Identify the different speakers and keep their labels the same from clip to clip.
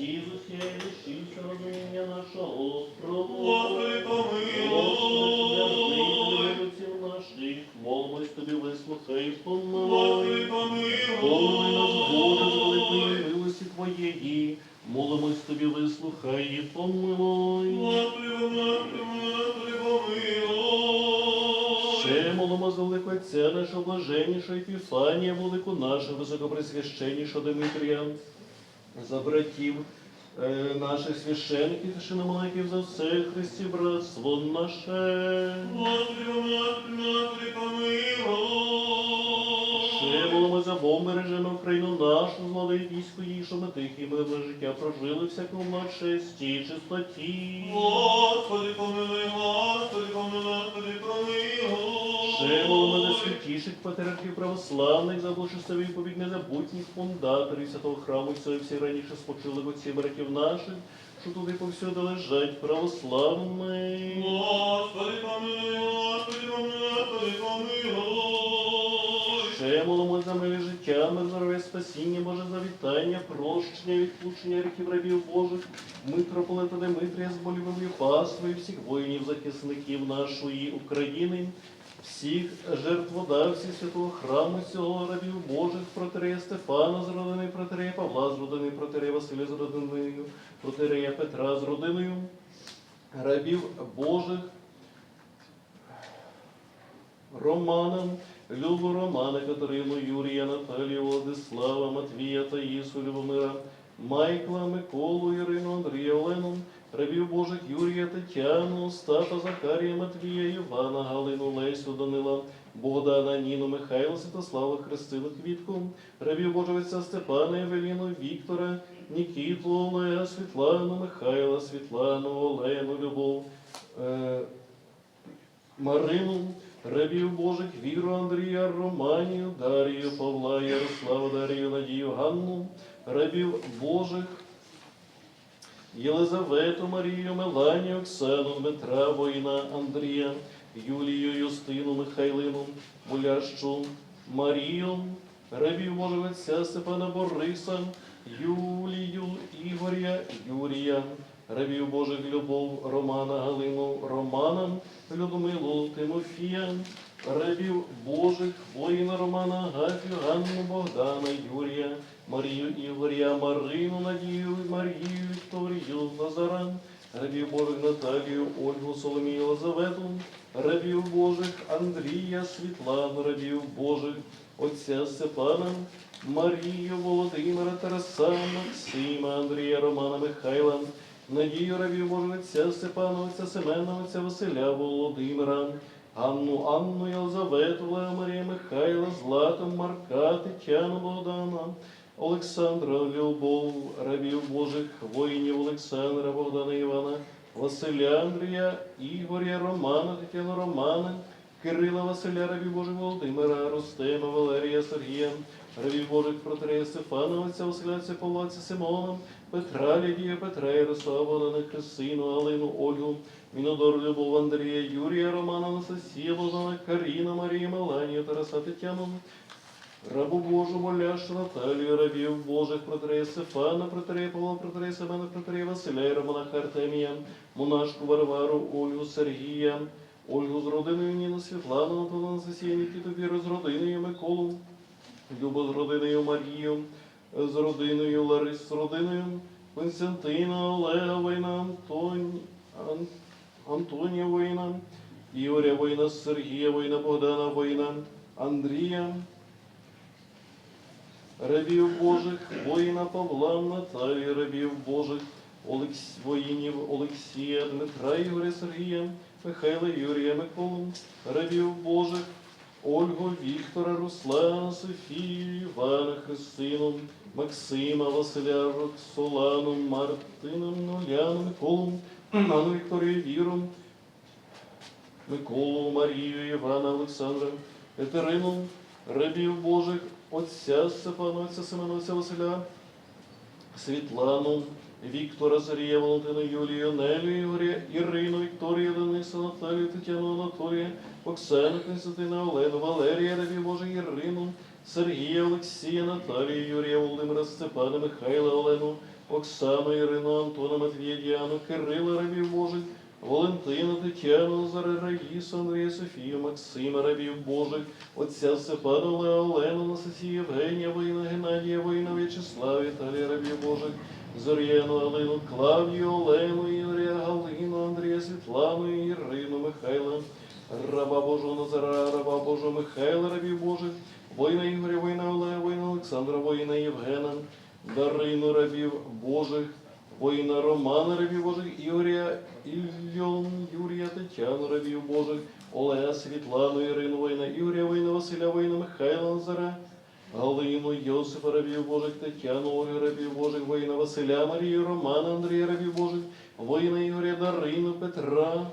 Speaker 1: з душі, що розуміння нашого
Speaker 2: Господи, помилуй.
Speaker 1: наших, молимось тобі, вислухай,
Speaker 2: Господи,
Speaker 1: помилуй. Помилуй нас, Боже, з великої
Speaker 2: помилуй.
Speaker 1: милості Твоєї, молимось тобі, вислухай і помилуй.
Speaker 2: Господи, Господи, помилуй.
Speaker 1: Ще молимо за великого Отця нашого блаженнішого Епіфанія, велику нашого високопресвященнішого Дмитрія, за братів е, наших священників шиномонахів за все Христі братство наше. Ще
Speaker 2: помилуй.
Speaker 1: молимо за Бог Україну нашу, з владою війську її, що ми тихе і мирне життя прожили всякому честі і чистоті.
Speaker 2: Господи, помилуй, Господи, помилуй, Господи, помилуй.
Speaker 1: Святіших патріархів православних, за благословів побіг незабутніх фундаторів святого храму, і всі раніше спочили отці братів наших, що туди повсюди лежать православними.
Speaker 2: Господи, помилуй, Господи, помилуй, Господи, помилуй.
Speaker 1: Ще молимо за миле життя, мир, здоров'я, спасіння, Боже завітання, прощення, відпущення гріхів рабів Божих, митрополита Димитрія з болівою паствою, всіх воїнів, захисників нашої України, всіх жертводавців святого храму цього рабів Божих, протерея Стефана з родини, протерея Павла з родини, протерея Василя з родиною, протерея Петра з родиною, рабів Божих, Романом, Любу Романа, Катерину, Юрія, Наталію, Владислава, Матвія, Таїсу, Любомира, Майкла, Миколу, Ірину, Андрія, Олену, рабів Божих Юрія, Тетяну, Остапа, Захарія, Матвія, Івана, Галину, Лесю, Данила, Богдана, Ніну, Михайла, Святослава, Христину, Квітку, рабів Божого Отця Степана, Евеліну, Віктора, Нікіту, Олега, Світлану, Михайла, Світлану, Олену, Любов, е, Марину, рабів Божих, Віру, Андрія, Романію, Дарію, Павла, Ярослава, Дарію, Надію, Ганну, рабів Божих, Єлизавету, Марію, Меланію, Оксану, Дмитра, Воїна, Андрія, Юлію, Юстину, Михайлину, Болящу, Марію, Божого Отця Степана Бориса, Юлію, Ігоря, Юрія, рабів Божих Любов, Романа, Галину, Романа, Людмилу, Тимофія, рабів Божих, воїна Романа, Гафію, Ганну, Богдана, Юрія, Марію, Ігоря, Марину, Надію, Марію, Вікторію, Назара, рабів Божих Наталію, Ольгу, Соломію, Елизавету, рабів Божих Андрія, Світлану, рабів Божих, Отця Степана, Марію, Володимира, Тараса, Максима, Андрія, Романа, Михайла, Надію рабів Божих, Отця Степана, Отця Семена, Отця Василя, Володимира, Анну, Анну, Єлизавету, Лео, Марія, Михайла, Злату, Марка, Тетяну, Богдана, Олександра, Любов, рабів Божих, воїнів Олександра, Богдана, Івана, Василя, Андрія, Ігоря, Романа, Тетяну, Романа, Кирила, Василя, рабів Божих, Володимира, Ростема, Валерія, Сергія, рабів Божих, Протрея, Стефана, Отця Василя, Отця Павла, Симона, Петра, Лідія, Петра, Ярослава, Богдана, Христину, Алину, Ольгу, Мінодор, Любов, Андрія, Юрія, Романа, Анастасія, Богдана, Каріну, Марію, Меланію, Тараса, Тетяну, Рабу Божу, моляшу Наталію, рабів Божих, протрея Стефана, протрея Павла, протрея Семена, протрея Василя, і Романаха монашку Варвару, Ольгу, Сергія, Ольгу з родиною Ніну, Світлану, Антона, Анастасія, Нікіту, Віру з родиною Миколу, Любу з родиною Марію, з родиною Ларис, з родиною Константина, Олега Война, Антон... Ан... Антонія Война, Ігоря Война, Сергія Война, Богдана Война, Андрія, рабів Божих, воїна Павла, Наталії, рабів Божих, Олекс... воїнів Олексія, Дмитра, Ігоря, Сергія, Михайла, Юрія, Миколу, рабів Божих, Ольгу, Віктора, Руслана, Софію, Івана, Христину, Максима, Василя, Роксолану, Мартину, Ноляну, Миколу, Анну Вікторію, Віру, Миколу, Марію, Івана, Олександра, Катерину, рабів Божих, Отця Семена, Отця Василя, Світлану, Віктора, Сарія, Валентина, Юлію, Нелю, Ігоря, Ірину, Вікторію, Дениса, Наталію, Тетяну, Анатолія, Оксану, Константина, Олену, Валерія, Рабі Божий, Ірину, Сергія, Олексія, Наталію, Юрія, Володимира, Степана, Михайла, Олену, Оксану, Ірину, Антона, Матвія, Діану, Кирила, рабів Божих, Валентина, Тетяну, Назаре, Раїсу, Андрія, Софію, Максима, рабів Божих, отця Степана, Олега, Олену, Анастасію, Євгенія, Воїна, Геннадія, Воїна, В'ячеслава, Віталія, рабів Божих, Зор'яну, Алину, Клавдію, Олену, Ігоря, Галину, Андрія, Світлану, Ірину, Михайла, раба Божого Назара, раба Божого Михайла, рабів Божих, воїна Ігоря, воїна Олега, воїна Олександра, воїна Євгена, Дарину рабів Божих, воїна Романа рабів Божих, Ігоря, Ільйон, Юрія, Тетяну рабів Божих, Олега, Світлану, Ірину, воїна Ігоря, воїна Василя, воїна Михайла Назара, Галину, Йосифа рабів Божих, Тетяну, Ольгу рабів Божих, воїна Василя, Марію, Романа, Андрія рабів Божих, воїна Ігоря, Дарину, Петра,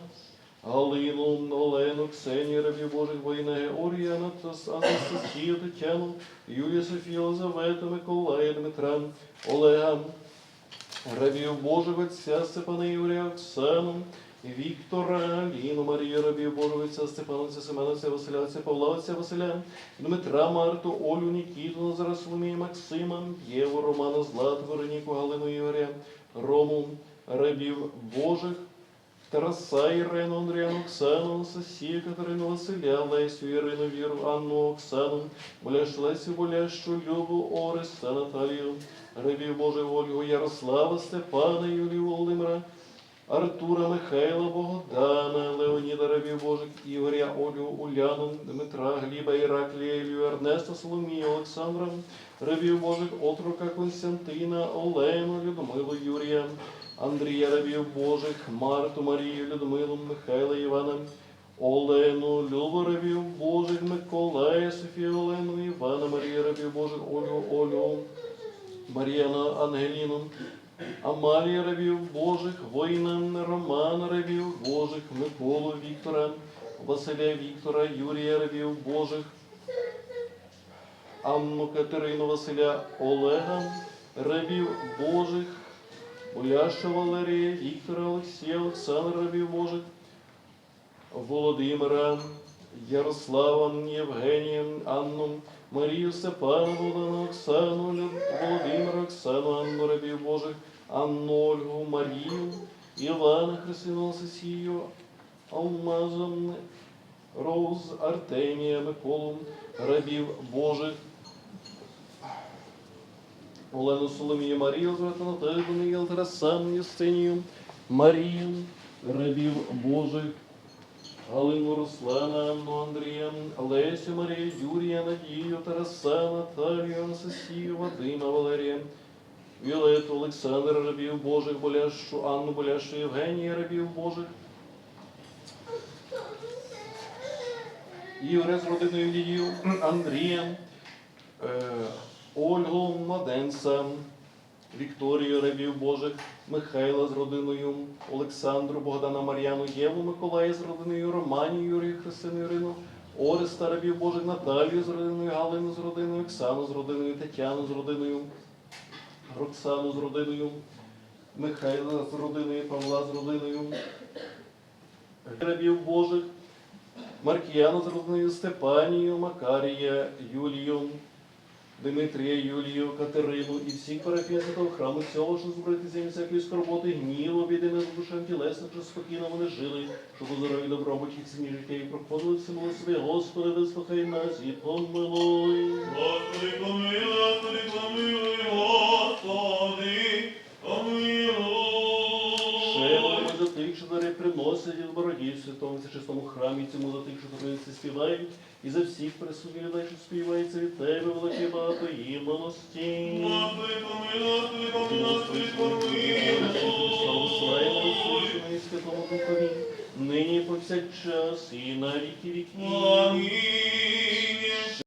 Speaker 1: Галину, Олену, Ксенію, рабів Божих, воїна Георгія, Анастасію, Тетяну, Юлію, Софію, Елизавету, Миколая, Дмитра, Олега, рабів Божих, отця Степана Юрія, Оксану, Віктора, Ліну, Марію, рабів Божих, отця Степана, отця Семена, Василя, Дмитра, Марту, Олю, Нікіту, Назара, Соломію, Максима, Єву, Романа, Злату, Вероніку, Галину, Ігоря, Рому, рабів Божих, Тараса, Ірину, Андріану, Оксану, Анастасію, Катерину, Василя, Лесю, Ірину, Віру, Анну, Оксану, Боляш, Лесю, Болящу, Любу, Ореста, Наталію, Рабів Божих, Ольгу, Ярослава, Степана, Юлію, Володимира, Артура, Михайла, Богдана, Леоніда, Рабів Божих, Ігоря, Олю, Уляну, Дмитра, Гліба, Іраклія, Ілію, Ернеста, Соломію, Олександра, Рабів Божих, Отрука, Константина, Олену, Людмилу, Юрія, Андрія Рабів Божих, Марту, Марію, Людмилу, Михайла, Івана, Олену, Любу Рабів Божих, Миколая, Софію, Олену, Івана, Марію Рабів Божих, Олю, Олю, Мар'яну, Ангеліну, Амалія Рабів Божих, воїна Романа Рабів Божих, Миколу Віктора, Василя Віктора, Юрія Рабів Божих, Анну Катерину Василя Олега, Рабів Божих, Уляша Валерія, Віктора Олексія, Олександра Рабів Божих, Володимира, Ярослава, Євгенія, Анну, Марію Степану, Богдану, Оксану, Володимира, Оксану, Анну Рабів Божих, Анну Ольгу, Марію, Івана Христину Анастасію, Алмазом, Роуз, Артемія, Миколу, Рабів Божих, Олену Соломію, Марію, звати Наталію, Даниїл, Тарасам, Юстинію, Марію, Рабів Божих, Галину Руслана, Анну Андрія, Лесю Марію, Юрія, Надію, Тараса, Наталію, Анастасію, Вадима, Валерія, Віолету, Олександра, Рабів Божих, Болящу, Анну Болящу, Євгенія, Рабів Божих, Ігоря з родиною Лідію, Андрія, е, Ольгу, Младенця, Вікторію Рабів Божих, Михайла з родиною, Олександру, Богдана Мар'яну, Єву, Миколая з родиною, Романію, Юрію, Христину Ірину, Ореста Рабів Божих, Наталію з родиною, Галину з родиною, Оксану з родиною, Тетяну з родиною, Роксану з родиною, Михайла з родиною, Павла з родиною, Рабів Божих, Маркіяна з родиною, Степанію, Макарія, Юлію, Дмитрія, Юлію, Катерину і всіх парафіян храму цього, що збритися від всякої скорботи, гніву, біди з душам тілесних, що спокійно вони жили, щоб у здорові добробуті ціні життя і проходили всі молитви, Господи, вислухай нас і помилуй.
Speaker 2: Господи, помилуй, помилуй, Господи, помилуй.
Speaker 1: Приносять від бородів в святому чистому храмі, цьому за тих, що троїці співають, і за всіх присутніх людей, що співається від тебе, великі багато і милості.
Speaker 2: Господи,
Speaker 1: Слава
Speaker 2: помилуй.
Speaker 1: і Святому Духові, нині повсякчас, і на віки віків.
Speaker 2: Амінь.